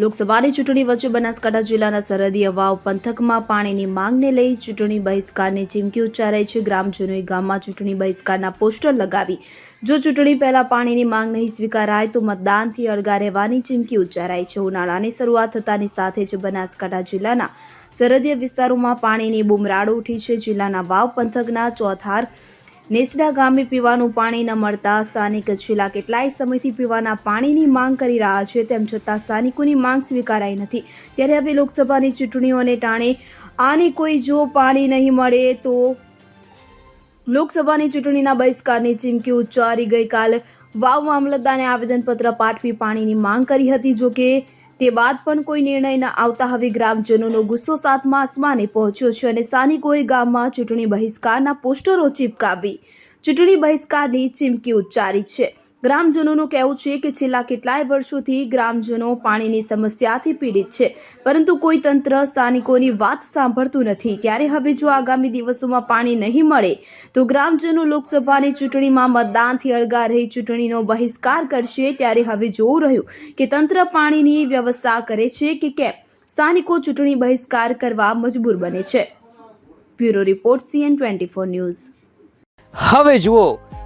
લોકસભાની ચૂંટણી વચ્ચે બનાસકાંઠા જિલ્લાના સરહદી અવાવ પંથકમાં પાણીની માંગને લઈ ચૂંટણી બહિષ્કારની ચીમકી ઉચ્ચારાઈ છે. ગ્રામજનોએ ગામમાં ચૂંટણી બહિષ્કારના પોસ્ટર લગાવી. જો ચૂંટણી પહેલા પાણીની માંગ નહીં સ્વીકારાય તો મતદાનથી અળગા રહેવાની ચીમકી ઉચ્ચારાઈ છે. ઉનાળાની શરૂઆત થતાની સાથે જ બનાસકાંઠા જિલ્લાના સરહદીય વિસ્તારોમાં પાણીની બુમરાડ ઉઠી છે. જિલ્લાના વાવ પંથકના ચોથાર નેસડા ગામે પીવાનું પાણી ન મળતા સ્થાનિક છેલ્લા કેટલાય સમયથી પીવાના પાણીની માંગ કરી રહ્યા છે, તેમ છતાં સ્થાનિકોની માંગ સ્વીકારાઈ નથી. ત્યારે હવે લોકસભાની ચૂંટણીઓને ટાણે આને કોઈ જો પાણી નહીં મળે તો લોકસભાની ચૂંટણીના બહિષ્કારની ચીમકી ઉચ્ચારી ગઈકાલ વાવ મામલતદારને આવેદનપત્ર પાઠવી પાણીની માંગ કરી હતી જો કે તે બાદ પણ કોઈ નિર્ણય ન આવતા હવે ગ્રામજનોનો ગુસ્સો સાતમા આસમાને પહોંચ્યો છે અને સ્થાનિકોએ ગામમાં ચૂંટણી બહિષ્કારના પોસ્ટરો ચીપકાવી. ચૂંટણી બહિષ્કારની ચીમકી ઉચ્ચારી છે. ગ્રામજનોનું કહેવું છે કે છેલ્લા કેટલાય વર્ષોથી ગ્રામજનો પાણીની સમસ્યાથી પીડિત છે, પરંતુ કોઈ તંત્ર સ્થાનિકોની વાત સાંભળતું નથી. ત્યારે હવે જો આગામી દિવસોમાં પાણી નહીં મળે, તો ગ્રામજનો લોકસભાની ચૂંટણીમાં મતદાનથી અળગા રહી ચૂંટણીનો બહિષ્કાર કરશે. ત્યારે હવે જોવું રહ્યું કે તંત્ર પાણીની વ્યવસ્થા કરે છે કે કેમ? સ્થાનિકો ચૂંટણી બહિષ્કાર કરવા મજબૂર બને છે. Bureau report, CN twenty news. હવે જુઓ